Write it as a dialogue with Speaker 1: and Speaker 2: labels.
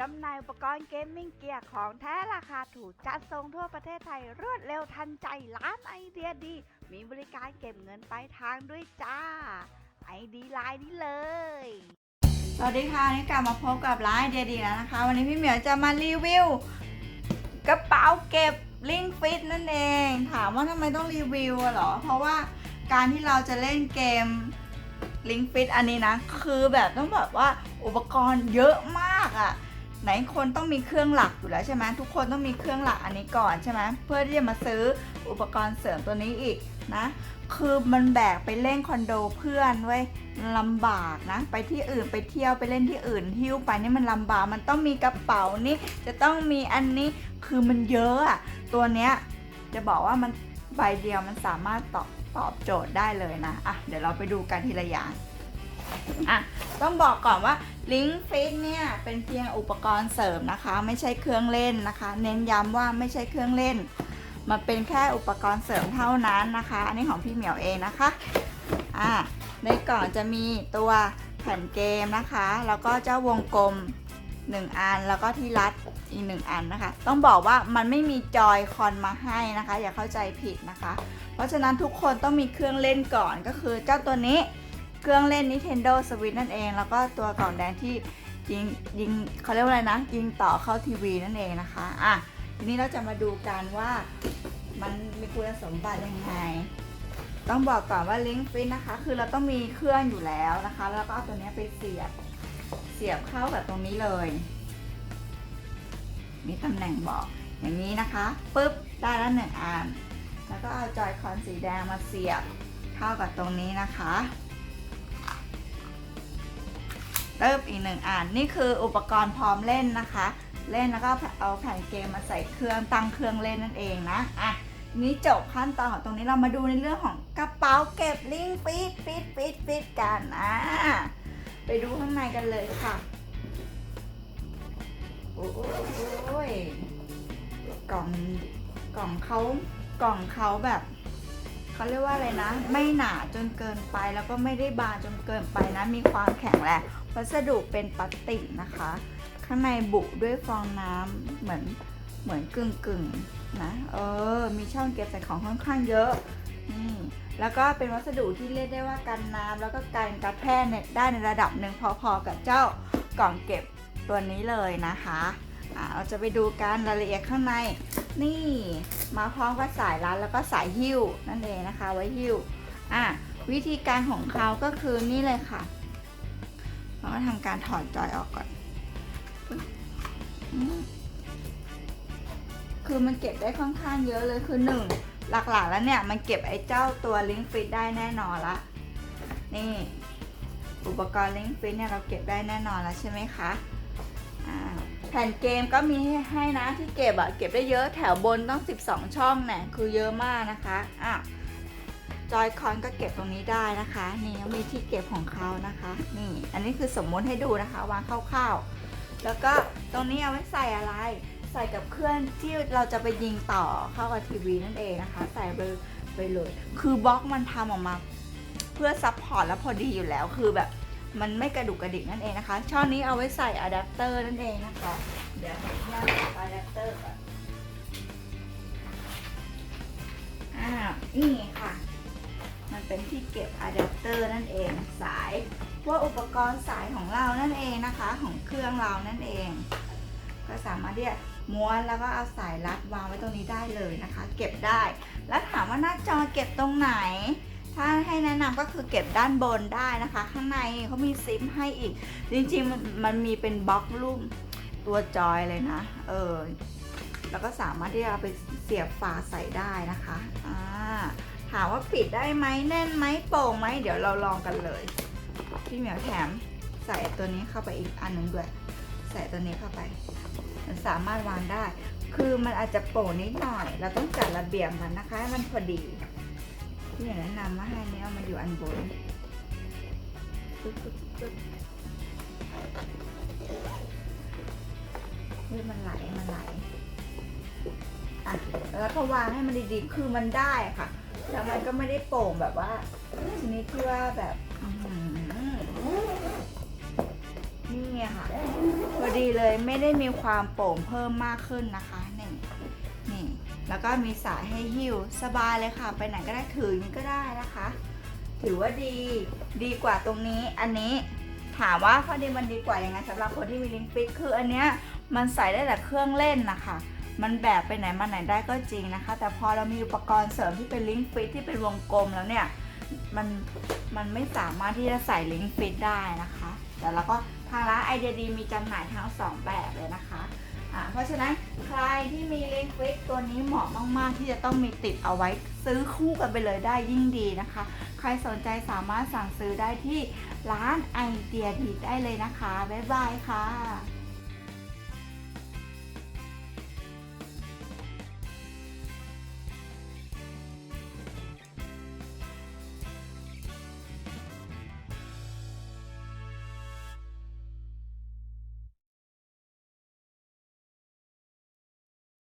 Speaker 1: จำหน่ายอุปกรณ์เกมมิ่งเกียร์ของแท้ราคาถูกจัดส่งทั่วประเทศไทยรวดเร็วทันใจร้านไอเดียดี มีบริการเก็บเงินปลายทางด้วยจ้า ไอดีไลน์นี้เลย
Speaker 2: สวัสดีค่ะนี่กลับมาพบกับร้านไอเดียดีแล้วนะคะ วันนี้พี่เหมียวจะมารีวิวกระเป๋าเก็บลิงฟิตนั่นเอง ถามว่าทำไมต้องรีวิวอะเหรอ เพราะว่าการที่เราจะเล่นเกมลิงฟิตอันนี้นะ คือแบบต้องแบบว่าอุปกรณ์เยอะมากอะ ไหนคนต้องมีเครื่องหลักอยู่แล้วใช่ไหมทุกคนต้องมีเครื่องหลักอันนี้ก่อนใช่ไหมเพื่อที่จะมาซื้ออุปกรณ์เสริมตัวนี้อีกนะคือมันแบกไปเล่นคอนโดเพื่อนเว้ยลำบากนะ ไปที่อื่นไปเที่ยวไปเล่นที่อื่นหิ้วไปนี่มันลำบากมันต้องมีกระเป๋านี่จะต้องมีอันนี้คือมันเยอะอะตัวเนี้ยจะบอกว่ามันใบเดียวมันสามารถตอบตอบโจทย์ได้เลยนะอะเดี๋ยวเราไปดูกันทีละอย่าง อะต้องบอกก่อนว่าลิงฟิตเนี่ยเป็นเพียงอุปกรณ์เสริมนะคะ ไม่ใช่เครื่องเล่นนะคะ เน้นย้ำว่าไม่ใช่เครื่องเล่น มันเป็นแค่อุปกรณ์เสริมเท่านั้นนะคะ อันนี้ของพี่เหมียวเองนะคะอ่าในกล่องจะมีตัวแผ่นเกมนะคะ แล้วก็เจ้าวงกลม 1 อันแล้วก็ที่รัดอีก 1 อันนะคะ ต้องบอกว่ามันไม่มีจอยคอนมาให้นะคะ อย่าเข้าใจผิดนะคะ เพราะฉะนั้นทุกคนต้องมีเครื่องเล่นก่อนก็คือเจ้าตัวนี้ เครื่องเล่น Nintendo Switch นั่นเอง แล้วก็ตัวกล่องแดงที่ยิงยิงเขาเรียกว่าอะไรนะ ยิงต่อเข้าทีวีนั่นเองนะคะอะทีนี้เราจะมาดูกันว่ามันมีคุณสมบัติยังไง ต้องบอกก่อนว่า Link Fit นะคะ คือเราต้องมีเครื่องอยู่แล้วนะคะ แล้วก็เอาตัวนี้ไปเสียบเสียบเข้ากับตรงนี้เลย มีตำแหน่งบอกอย่างนี้นะคะปุ๊บได้แล้วหนึ่งอันแล้วก็เอาจอยคอนสีแดงมาเสียบเข้ากับตรงนี้นะคะ เติบอีกหนึ่งอันนี่คืออุปกรณ์พร้อมเล่นนะคะ เล่นแล้วก็เอาแผ่นเกมมาใส่เครื่องตั้งเครื่องเล่นนั่นเองนะอะนี้จบขั้นตอนของตรงนี้เรามาดูในเรื่องของกระเป๋าเก็บลิงก์ปิดปิดปิดปิดกันอะไปดูข้างในกันเลยค่ะโอ้ยกล่องกล่องเขากล่องเขาแบบ เขาเรียกว่าอะไรนะ ไม่หนาจนเกินไปแล้วก็ไม่ได้บางจนเกินไปนะ มีความแข็งแรงวัสดุเป็นพลาสติกนะคะ ข้างในบุด้วยฟองน้ำเหมือนเหมือนกึ่งกึ่งนะ เออ มีช่องเก็บใส่ของค่อนข้างเยอะนี่แล้วก็เป็นวัสดุที่เรียกได้ว่ากันน้ำแล้วก็กันกระแทกได้ในระดับหนึ่งพอๆกับเจ้ากล่องเก็บตัวนี้เลยนะคะ เราจะไปดูกันรายละเอียดข้างใน นี่มาพร้อมกับสายรัดแล้วก็สายหิ้วนั่นเองนะคะ ไว้หิ้วอะวิธีการของเขาก็คือนี่เลยค่ะ เราก็ทำการถอดจอยออกก่อน คือมันเก็บได้ค่อนข้างเยอะเลยคือหนึ่งหลักๆแล้วเนี่ย มันเก็บไอ้เจ้าตัวลิงฟิตได้แน่นอนละ นี่ อุปกรณ์ลิงฟิตเนี่ยเราเก็บได้แน่นอนแล้วใช่ไหมคะ แผ่นเกมก็มีให้ให้นะที่เก็บอะเก็บได้เยอะแถวบนต้อง 12 ช่องเนี่ยคือเยอะมากนะคะอะจอยคอนก็เก็บตรงนี้ได้นะคะ นี่มีที่เก็บของเขานะคะ นี่ อันนี้คือสมมุติให้ดูนะคะวางคร่าวๆแล้วก็ตรงนี้เอาไว้ใส่อะไร ใส่กับเครื่องที่เราจะไปยิงต่อเข้ากับทีวีนั่นเองนะคะ ใส่ไปไปเลย คือบล็อกมันทำออกมา เพื่อซับพอร์ตแล้วพอดีอยู่แล้วคือแบบ มันไม่กระดุกกระดิกนั่นเองนะคะ ช่องนี้เอาไว้ใส่อะแดปเตอร์นั่นเองนะคะ เดี๋ยวขออนุญาตอะแดปเตอร์ก่อนอ่านี่ค่ะ มันเป็นที่เก็บอะแดปเตอร์นั่นเองสายพวกอุปกรณ์สายของเรานั่นเองนะคะ ของเครื่องเรานั่นเอง ก็สามารถที่จะม้วนแล้วก็เอาสายรัดวางไว้ตรงนี้ได้เลยนะคะ เก็บได้ แล้วถามว่าหน้าจอเก็บตรงไหน ถ้าให้แนะนำก็คือเก็บด้านบนได้นะคะ ข้างในเขามีซิปให้อีก จริงๆมันมันมีเป็นบล็อกรูปตัวจอยเลยนะ เออ แล้วก็สามารถที่จะเอาไปเสียบฝาใส่ได้นะคะอ่าถามว่าปิดได้ไหมแน่นไหมโป่งไหมเดี๋ยวเราลองกันเลย พี่เหมียวแถมใส่ตัวนี้เข้าไปอีกอันหนึงด้วย ใส่ตัวนี้เข้าไป มันสามารถวางได้ คือมันอาจจะโป่งนิดหน่อย เราต้องจัดระเบียบมันนะคะให้มันพอดี ที่แนะนำว่าให้เนี้ยมันอยู่อันบนปึ๊บปึ๊บปึ๊บเฮ้ยมันไหลมันไหลอะแล้วก็วางให้มันดีๆ คือมันได้ค่ะ แล้วมันก็ไม่ได้โป่งแบบว่าชนิดที่ว่าแบบนี่ไงค่ะพอดีเลยไม่ได้มีความโป่งเพิ่มมากขึ้นนะคะนี่นี่ แล้วก็มีสายให้หิ้วสบายเลยค่ะ ไปไหนก็ได้ถืออย่างนี้ก็ได้นะคะ ถือว่าดีดีกว่าตรงนี้อันนี้ถามว่าข้อดีมันดีกว่ายังไงสำหรับคนที่มีลิงฟิตคืออันเนี้ยมันใส่ได้แต่เครื่องเล่นนะคะมันแบกไปไหนมาไหนได้ก็จริงนะคะ แต่พอเรามีอุปกรณ์เสริมที่เป็นลิงฟิตที่เป็นวงกลมแล้วเนี่ยมันมันไม่สามารถที่จะใส่ลิงฟิตได้นะคะ แต่แล้วก็ทางร้านไอเดียดีมีจำหน่ายทั้งสองแบบเลยนะคะ อ่าเพราะฉะนั้นใครที่มีลิงฟิกตัวนี้เหมาะมาก ๆ ที่จะต้องมีติดเอาไว้ซื้อคู่กันไปเลยได้ยิ่งดีนะคะ ใครสนใจสามารถสั่งซื้อได้ที่ร้านไอเดียดีได้เลยนะคะ บ๊ายบายค่ะ